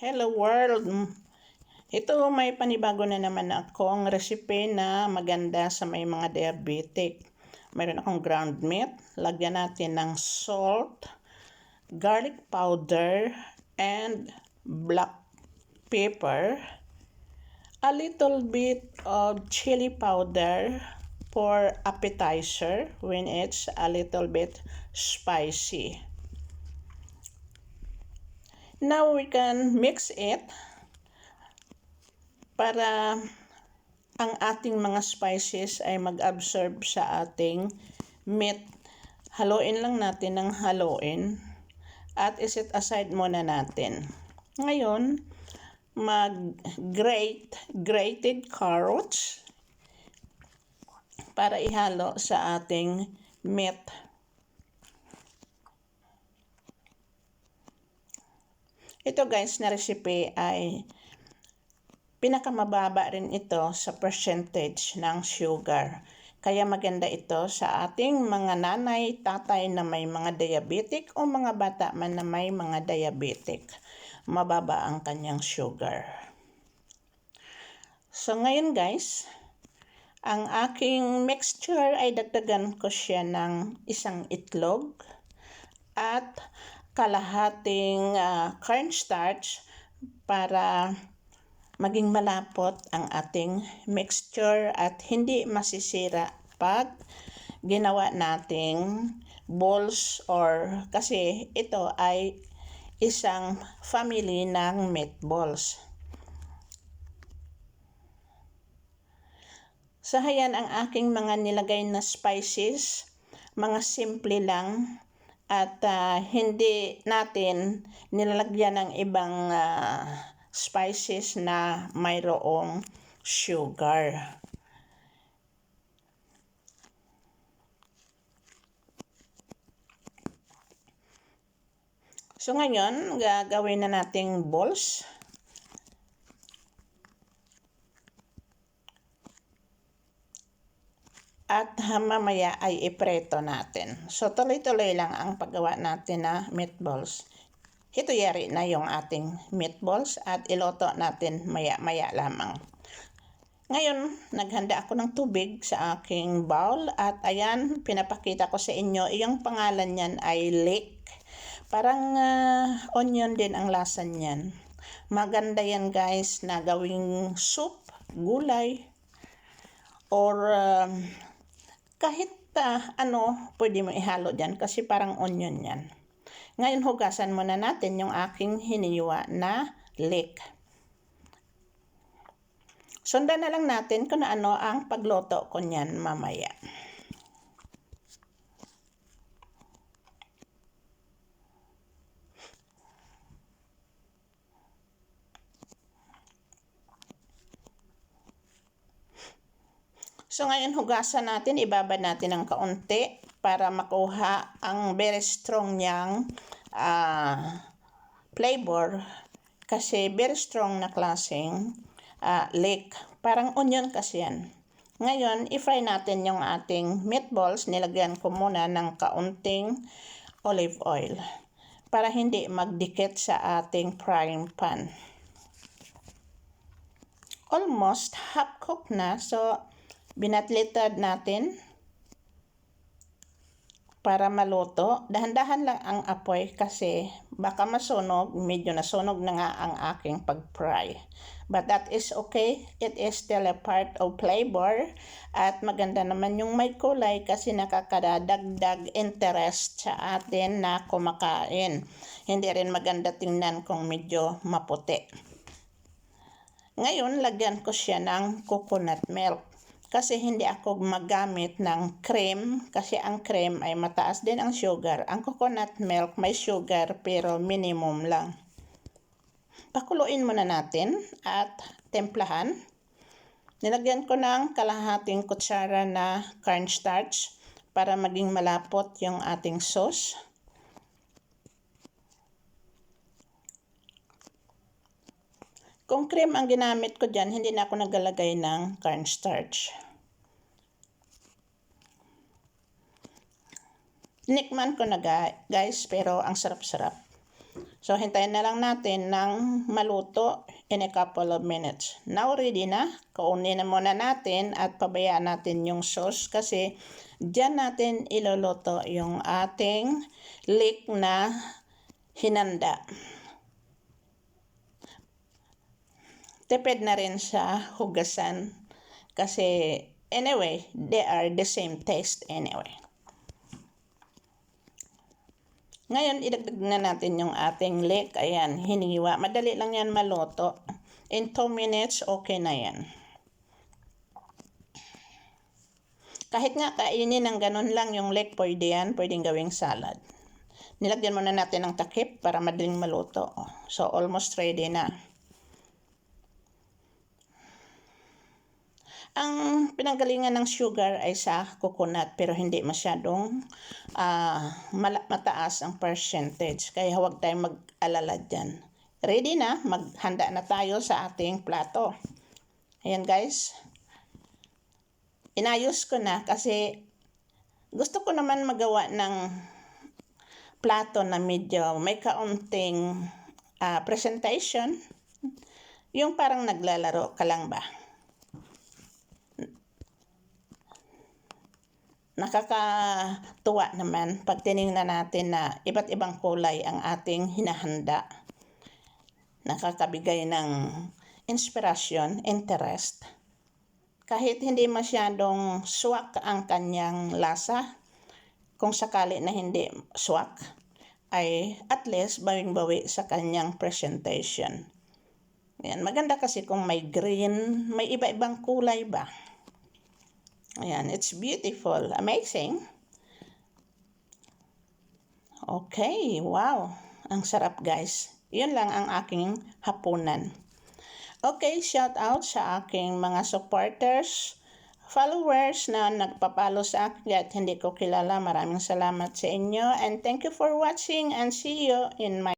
Hello world! Ito may panibago na naman akong recipe na maganda sa may mga diabetic. Mayroon akong ground meat, lagyan natin ng salt, garlic powder, and black pepper, a little bit of chili powder for appetizer when it's a little bit spicy. Now we can mix it para ang ating mga spices ay mag-absorb sa ating meat. Haluin lang natin ng haluin at iset aside muna natin. Ngayon, mag-grate grated carrots para ihalo sa ating meat. Ito guys na recipe ay pinakamababa rin ito sa percentage ng sugar. Kaya maganda ito sa ating mga nanay, tatay na may mga diabetic o mga bata man na may mga diabetic. Mababa ang kanyang sugar. So ngayon guys, ang aking mixture ay dagdagan ko siya ng isang itlog at kalahating uh, cornstarch para maging malapot ang ating mixture at hindi masisira pag ginawa nating balls or kasi ito ay isang family ng meatballs. Sahayan ang aking mga nilagay na spices, mga simple lang at uh, hindi natin nilalagyan ng ibang uh, spices na mayroong sugar. So ngayon, gagawin na nating balls. At mamaya ay ipreto natin. So tuloy-tuloy lang ang paggawa natin na meatballs. Ito yari na yung ating meatballs at iloto natin maya-maya lamang. Ngayon, naghanda ako ng tubig sa aking bowl at ayan, pinapakita ko sa inyo, yung pangalan niyan ay leek. Parang uh, onion din ang lasa niyan. Maganda yan guys na gawing soup, gulay, or uh, kahit uh, ano pwede mo ihalo dyan kasi parang onion yan. Ngayon hugasan muna natin yung aking hiniwa na leek. Sundan na lang natin kung ano ang pagluto ko niyan mamaya. So ngayon hugasan natin, ibabad natin ng kaunti para makuha ang very strong niyang uh, flavor kasi very strong na klaseng uh, leek. Parang onion kasi yan. Ngayon, i-fry natin yung ating meatballs. Nilagyan ko muna ng kaunting olive oil para hindi magdikit sa ating frying pan. Almost half cooked na. So, binatlitad natin para maluto. Dahan-dahan lang ang apoy kasi baka masunog, medyo nasunog na nga ang aking pag-fry. But that is okay. It is still a part of flavor. At maganda naman yung may kulay kasi nakakadagdag interest sa atin na kumakain. Hindi rin maganda tingnan kung medyo maputi. Ngayon, lagyan ko siya ng coconut milk kasi hindi ako magamit ng cream kasi ang cream ay mataas din ang sugar. Ang coconut milk may sugar pero minimum lang. Pakuluin muna natin at templahan. Nilagyan ko ng kalahating kutsara na cornstarch para maging malapot yung ating sauce. Kung cream ang ginamit ko dyan, hindi na ako naglalagay ng cornstarch. Nikman ko na guys, pero ang sarap-sarap. So hintayin na lang natin ng maluto in a couple of minutes. Now, ready na. Kaunin na muna natin at pabayaan natin yung sauce kasi dyan natin iluluto yung ating leek na hinanda. Tipid na rin sa hugasan kasi anyway, they are the same taste anyway. Ngayon, idagdag na natin yung ating leek. Ayan, hiniwa. Madali lang yan maluto. In 2 minutes, okay na yan. Kahit nga kainin ng ganun lang yung leek, pwede yan. Pwedeng gawing salad. Nilagyan muna natin ng takip para madaling maluto. So, almost ready na. Ang pinanggalingan ng sugar ay sa coconut pero hindi masyadong mala- mataas ang percentage. Kaya huwag tayong mag-alala dyan. Ready na, maghanda na tayo sa ating plato. Ayan guys. Inayos ko na kasi gusto ko naman magawa ng plato na medyo may kaunting ah, presentation. Yung parang naglalaro ka lang ba? Nakakatuwa naman pag tiningnan natin na iba't ibang kulay ang ating hinahanda. Nakakabigay ng inspirasyon, interest. Kahit hindi masyadong swak ang kanyang lasa, kung sakali na hindi swak, ay at least bawing-bawi sa kanyang presentation. Yan, maganda kasi kung may green, may iba-ibang kulay ba. Ayan, it's beautiful. Amazing. Okay, wow. Ang sarap guys. Yun lang ang aking hapunan. Okay, shout out sa aking mga supporters, followers na nagpapalo sa akin at hindi ko kilala. Maraming salamat sa inyo and thank you for watching and see you in my